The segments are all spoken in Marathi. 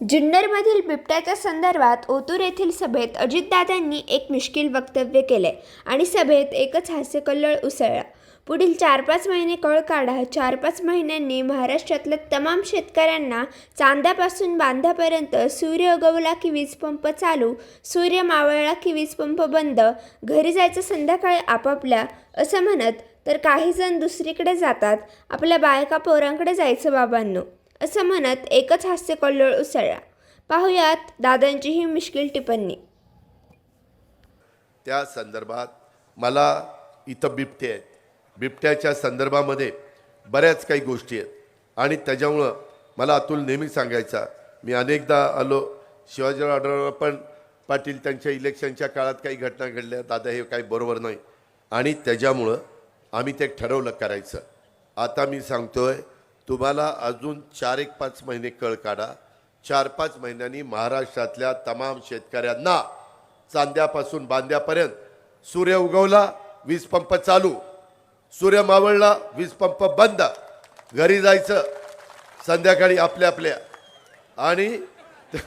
जुन्नरमधील बिबट्याच्या संदर्भात ओतूर येथील सभेत अजितदादांनी एक मिश्किल वक्तव्य केले आणि सभेत एकच हास्यकल्लोळ उसळला. पुढील चार पाच महिने कळ काढा चार पाच महिन्यांनी महाराष्ट्रातल्या तमाम शेतकऱ्यांना चांद्यापासून बांध्यापर्यंत सूर्य उगवला की वीजपंप चालू सूर्य मावळला की वीजपंप बंद घरी जायचं संध्याकाळी आपापल्या असं म्हणत तर काही जण दुसरीकडे जातात आपल्या बायका पोरांकडे जायचं बाबांनो. असं म्हणत एकच हास्य कल्लोळ उसळला. पाहुयात दादांची ही मिश्किल टिप्पणी. त्या संदर्भात मला इथं बिबटे आहेत. बिबट्याच्या संदर्भामध्ये बऱ्याच काही गोष्टी आहेत. आणि त्याच्यामुळं मला अतुल नेहमी सांगायचा मी अनेकदा आलो शिवाजीराव आढळराव पण पाटील त्यांच्या इलेक्शनच्या काळात काही घटना घडल्या दादा हे काही बरोबर नाही. आणि त्याच्यामुळं आम्ही ते ठरवलं करायचं. आता मी सांगतोय तुम्हाला अजून चार एक पाच महिने कळ काढा. चार पाच महिन्यांनी महाराष्ट्रातल्या तमाम शेतकऱ्यांना चांद्यापासून बांद्यापर्यंत सूर्य उगवला वीज पंप चालू. सूर्य मावळला वीज पंप बंद. घरी जायचं संध्याकाळी आपल्या आपल्या. आणि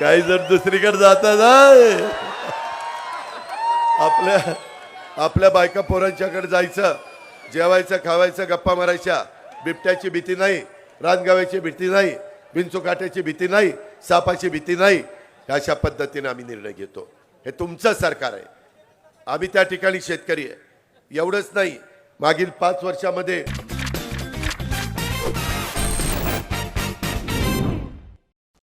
काही जर दुसरीकडे जाता आय. आपल्या आपल्या बायका पोरांच्याकडे जायचं जेवायचं खावायचं गप्पा मारायच्या. बिबट्याची भीती नाही रानगाव्याची भीती नाही विंचुकाट्याची भीती नाही सापाची भीती नाही. अशा पद्धतीने आम्ही निर्णय घेतो. हे तुमचं सरकार आहे. आम्ही त्या ठिकाणी शेतकरी आहे. एवढंच नाही. मागील पाच वर्षामध्ये